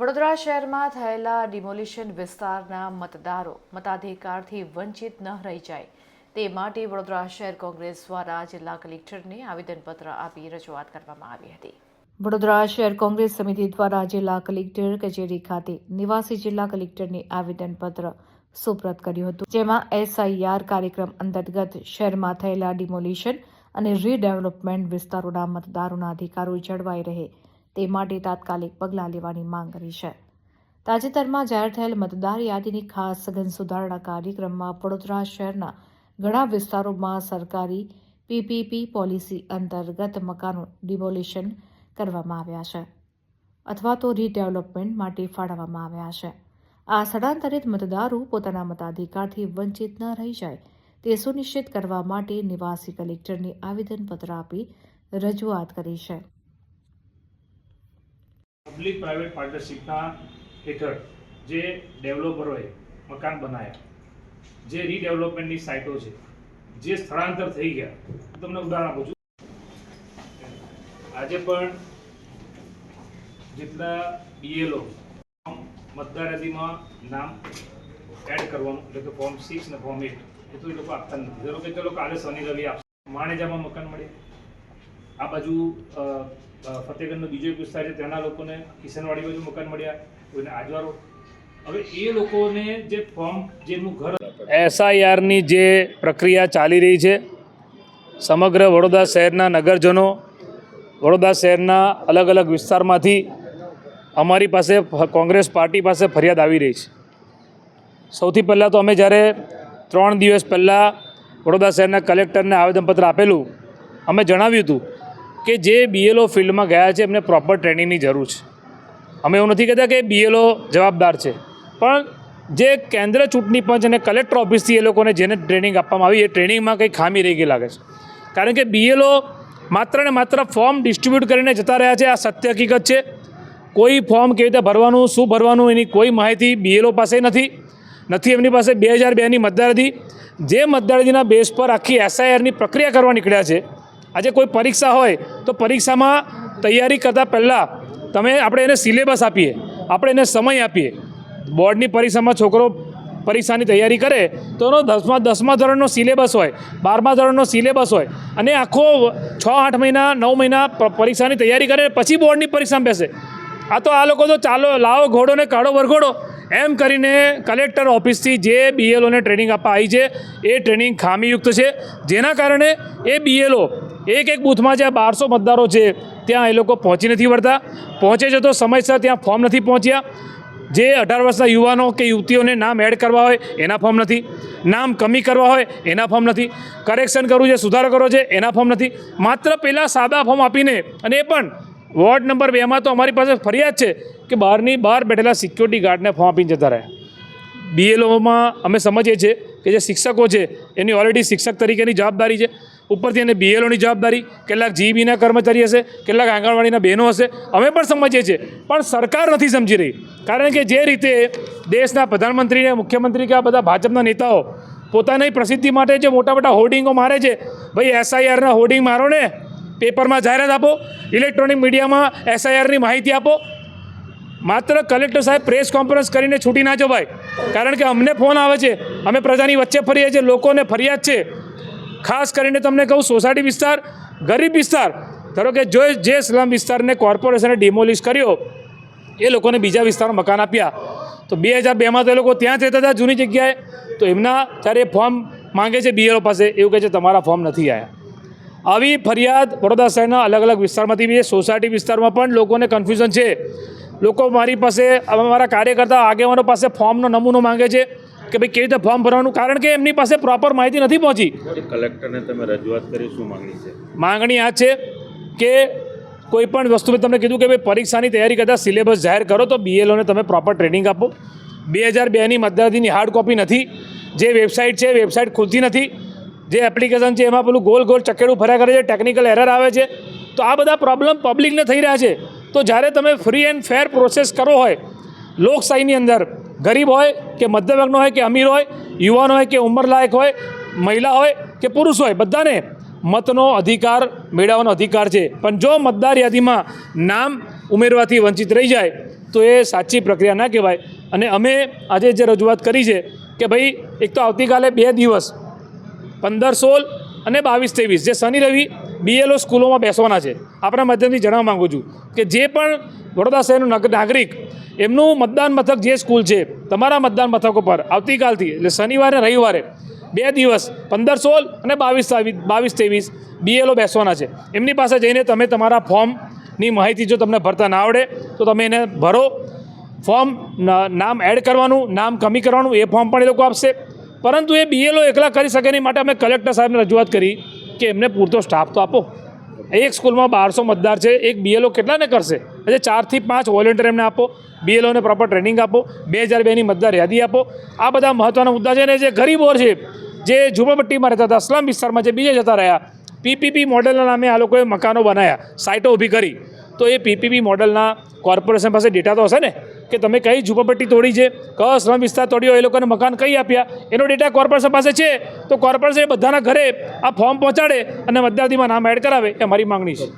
વડોદરા શહેરમાં થયેલા ડિમોલિશન વિસ્તારના મતદારો મતાધિકારથી વંચિત ન રહી જાય. તે માટે વડોદરા શહેર કોંગ્રેસ દ્વારા જિલ્લા કલેક્ટરને આવેદનપત્ર આપી રજૂઆત કરવામાં આવી હતી. વડોદરા શહેર કોંગ્રેસ સમિતિ દ્વારા જિલ્લા કલેક્ટર કચેરી ખાતે નિવાસી જિલ્લા કલેક્ટરને આવેદનપત્ર સુપ્રત કર્યું હતું. જેમાં એસઆઈઆર કાર્યક્રમ અંતર્ગત શહેરમાં થયેલા ડિમોલિશન અને રીડેવલપમેન્ટ વિસ્તારોના મતદારોના અધિકારો જળવાઈ રહે તે માટે તાત્કાલિક પગલાં લેવાની માંગ કરી છે. તાજેતરમાં જાહેર થયેલ મતદાર યાદીની ખાસ સઘન સુધારણા કાર્યક્રમમાં વડોદરા શહેરના ઘણા વિસ્તારોમાં સરકારી પીપીપી પોલિસી અંતર્ગત મકાનો ડિમોલિશન કરવામાં આવ્યા છે અથવા તો રીડેવલપમેન્ટ માટે ફાળવવામાં આવ્યા છે. આ સ્થળાંતરિત મતદારો પોતાના મતાધિકારથી વંચિત ન રહી જાય તે સુનિશ્ચિત કરવા માટે નિવાસી કલેક્ટરને આવેદનપત્ર આપી રજૂઆત કરી છે. પબ્લિક પ્રાઇવેટ પાર્ટનરશિપના હેઠળ જે ડેવલપરોએ મકાન બનાવ્યા જે રીડેવલપમેન્ટની સાઇટો છે, જે સ્થળાંતર થઈ ગયા તમને ઉદાહરણ આપું છું. આજે પણ જેટલા બીએલઓ મતદાર યાદીમાં નામ એડ કરવાનું, એટલે કે ફોર્મ સિક્સ ને ફોર્મ એટ એ તો એ લોકો આપતા નથી. ધારો કે લોકો કાલે શનિ રવિ આપશે. માણેજામાં મકાન મળે. આ બાજુ અ, બીજો એક વિસ્તાર છે ત્યાંના લોકોને કિશનવાડી બાજુ મકાન મળ્યા કોઈને આજવારો. હવે એ લોકોને જે ફોર્મ જેનું ઘર એસઆઈઆરની જે પ્રક્રિયા ચાલી રહી છે સમગ્ર વડોદરા શહેરના નગરજનો વડોદરા શહેરના અલગ અલગ વિસ્તારમાંથી અમારી પાસે કોંગ્રેસ પાર્ટી પાસે ફરિયાદ આવી રહી છે. સૌથી પહેલાં તો અમે જ્યારે ત્રણ દિવસ પહેલાં વડોદરા શહેરના કલેક્ટરને આવેદનપત્ર આપેલું અમે જણાવ્યું હતું કે જે બીએલઓ ફિલ્ડમાં ગયા છે, એમને પ્રોપર ટ્રેનિંગની જરૂર છે. અમે એવું નથી કહેતા કે બીએલઓ જવાબદાર છે, પણ જે કેન્દ્ર ચૂંટણી પંચ અને કલેક્ટર ઓફિસથી એ લોકોને જેને ટ્રેનિંગ આપવામાં આવી, એ ટ્રેનિંગમાં કંઈ ખામી રહી ગઈ લાગે છે. કારણ કે બીએલઓ માત્ર ને માત્ર ફોર્મ ડિસ્ટ્રીબ્યુટ કરીને જતા રહ્યા છે, આ સત્ય હકીકત છે. કોઈ ફોર્મ કેવી રીતે ભરવાનું, શું ભરવાનું, એની કોઈ માહિતી બીએલઓ પાસે નથી. નથી એમની પાસે બે હજાર બેની મતદારથી જે મતદારથીના બેઝ પર આખી એસઆઈઆરની પ્રક્રિયા કરવા નીકળ્યા છે આજે કોઈ પરીક્ષા હોય તો પરીક્ષામાં તૈયારી કરતાં પહેલાં તમે આપણે એને સિલેબસ આપીએ, આપણે એને સમય આપીએ. બોર્ડની પરીક્ષામાં છોકરો પરીક્ષાની તૈયારી કરે તો એનો દસમા દસમા ધોરણનો સિલેબસ હોય, બારમા ધોરણનો સિલેબસ હોય અને આખો છ, આઠ મહિના, નવ મહિના પરીક્ષાની તૈયારી કરે પછી બોર્ડની પરીક્ષામાં બેસે. આ તો આ લોકો તો ચાલો, લાવો ઘોડો ને કાઢો વરઘોડો. એમ કરીને કલેક્ટર ઓફિસથી જે બીએલઓને ટ્રેનિંગ આપવા આવી છે, એ ટ્રેનિંગ ખામીયુક્ત છે. જેના કારણે એ બીએલઓ એક એક બૂથમાં જ્યાં બારસો મતદારો છે, ત્યાં એ લોકો પહોંચી નથી વળતા. પહોંચે છે તો સમયસર ત્યાં ફોર્મ નથી પહોંચ્યા. જે અઢાર વર્ષના યુવાનો કે યુવતીઓને નામ એડ કરવા હોય, એના ફોર્મ નથી. નામ કમી કરવા હોય, એના ફોર્મ નથી. કરેક્શન કરવું છે, સુધારો કરવો છે, એના ફોર્મ નથી. માત્ર પહેલાં સાદા ફોર્મ આપીને અને એ પણ. વોર્ડ નંબર બેમાં તો અમારી પાસે ફરિયાદ છે કે બહારની બહાર બેઠેલા સિક્યોરિટી ગાર્ડને ફોર્મ આપીને જતા રહ્યા. બીએલઓમાં અમે સમજીએ છીએ કે જે શિક્ષકો છે, એની ઓલરેડી શિક્ષક તરીકેની જવાબદારી છે. ઉપરથી એને બીએલઓની જવાબદારી, કેટલાક જીબીના કર્મચારી હશે, કેટલાક આંગણવાડીના બહેનો હશે, અમે પણ સમજીએ છીએ. પણ સરકાર નથી સમજી રહી. કારણ કે જે રીતે દેશના પ્રધાનમંત્રી અને મુખ્યમંત્રી કે આ બધા ભાજપના નેતાઓ પોતાની પ્રસિદ્ધિ માટે જે મોટા મોટા હોર્ડિંગો મારે છે, ભાઈ એસઆઈઆરના હોર્ડિંગ મારો ને, પેપરમાં જાહેરાત આપો, ઇલેક્ટ્રોનિક મીડિયામાં એસઆઈઆરની માહિતી આપો. માત્ર કલેક્ટર સાહેબ પ્રેસ કોન્ફરન્સ કરીને છૂટી ના જવાય. કારણ કે અમને ફોન આવે છે, અમે પ્રજાની વચ્ચે ફરીએ છીએ, લોકોને ફરિયાદ છે. ખાસ કરીને તમને કહું, સોસાયટી વિસ્તાર, ગરીબ વિસ્તાર. ધારો કે જો જે સ્લમ વિસ્તારને કોર્પોરેશને ડિમોલિશ કર્યો, એ લોકોને બીજા વિસ્તારમાં મકાન આપ્યા, તો બે હજાર બેમાં તો એ લોકો ત્યાં જ રહેતા હતા જૂની જગ્યાએ. તો એમના ત્યારે ફોર્મ માંગે છે બીએલઓ પાસે, એવું કહે છે, તમારા ફોર્મ નથી આવ્યા આવી ફરિયાદ વડોદરા શહેરના અલગ અલગ વિસ્તારમાંથી બી સોસાયટી વિસ્તારમાં પણ લોકોને કન્ફ્યુઝન છે. લોકો મારી પાસે, અમારા કાર્યકર્તા આગેવાનો પાસે ફોર્મનો નમૂનો માંગે છે. કે ભાઈ કેવી રીતે ફોર્મ ભરવાનું? કારણ કે એમની પાસે પ્રોપર માહિતી નથી પહોંચી. કલેક્ટરને તમે રજૂઆત કરી શું માંગણી છે? માંગણી આ છે કે કોઈ પણ વસ્તુ મેં તમને કીધું કે ભાઈ પરીક્ષાની તૈયારી કરતાં સિલેબસ જાહેર કરો તો બીએલઓને તમે પ્રોપર ટ્રેનિંગ આપો. બે હજાર બેની મતદારજીની હાર્ડ કોપી નથી. જે વેબસાઇટ છે વેબસાઇટ ખુલતી નથી. જે એપ્લિકેશન છે એમાં પેલું ગોલ ગોલ ચકેડું ફર્યા કરે છે ટેકનિકલ એરર આવે છે. તો આ બધા પ્રોબ્લેમ પબ્લિકને થઈ રહ્યા છે. તો જ્યારે તમે ફ્રી એન્ડ ફેર પ્રોસેસ કરો હોય લોકશાહીની અંદર ગરીબ હોય કે મધ્યવર્ગનો હોય કે અમીર હોય, યુવાન હોય કે ઉંમરલાયક હોય, મહિલા હોય કે પુરુષ હોય, બધાને મતનો અધિકાર મેળવવાનો અધિકાર છે. પણ જો મતદાર યાદીમાં નામ ઉમેરવાથી વંચિત રહી જાય, તો એ સાચી પ્રક્રિયા ના કહેવાય. અને અમે આજે જે રજૂઆત કરી છે કે ભાઈ, એક તો આવતીકાલે બે દિવસ, પંદર, સોળ અને બાવીસ, ત્રેવીસ, જે શનિ, રવિ, બીએલઓ સ્કૂલોમાં બેસવાના છે. આપણા માધ્યમથી જણાવવા માગું છું કે જે પણ વડોદરા શહેરનું નાગ- નાગરિક એમનું મતદાન મથક જે સ્કૂલ છે, તમારા મતદાન મથકો પર આવતીકાલથી, એટલે શનિવારે, રવિવારે બે દિવસ પંદર સોળ અને બાવીસ બાવીસ ત્રેવીસ બીએલઓ બેસવાના છે. એમની પાસે જઈને તમે તમારા ફોર્મની માહિતી જો તમને ભરતા ના આવડે, તો તમે એને ભરો. ફોર્મ નામ એડ કરવાનું, નામ કમી કરવાનું, એ ફોર્મ પણ એ લોકો આપશે. પરંતુ એ બીએલઓ એકલા કરી શકે નહીં, માટે અમે કલેક્ટર સાહેબને રજૂઆત કરી કે એમને પૂરતો સ્ટાફ તો આપો. એક સ્કૂલમાં બારસો મતદાર છે, એક બીએલઓ કેટલાને કરશે? એટલે ચારથી પાંચ વોલેન્ટિયર એમને આપો બીએલઓને પ્રોપર ટ્રેનિંગ આપો, બે હજાર બેની મતદાર યાદી આપો. આ બધા મહત્ત્વના મુદ્દા છે અને જે ગરીબો છે, જે ઝૂંપડપટ્ટીમાં રહેતા હતા, સ્લમ વિસ્તારમાં જે બીજે જતા રહ્યા પીપીપી મોડેલના નામે આ લોકોએ મકાનો બનાવ્યા સાઇટો ઊભી કરી. તો એ પીપીપી મોડેલના કોર્પોરેશન પાસે ડેટા તો હશે ને? કે તમે કઈ ઝૂંપડપટ્ટી તોડી છે, કયો શ્રમ વિસ્તાર તોડ્યો, એ લોકોને મકાન કઈ આપ્યા? એનો ડેટા કોર્પોરેશન પાસે છે. તો કોર્પોરેશન બધાના ઘરે આ ફોર્મ પહોંચાડે અને મતદારદીમાં નામ એડ કરાવે, એ મારી માંગણી છે.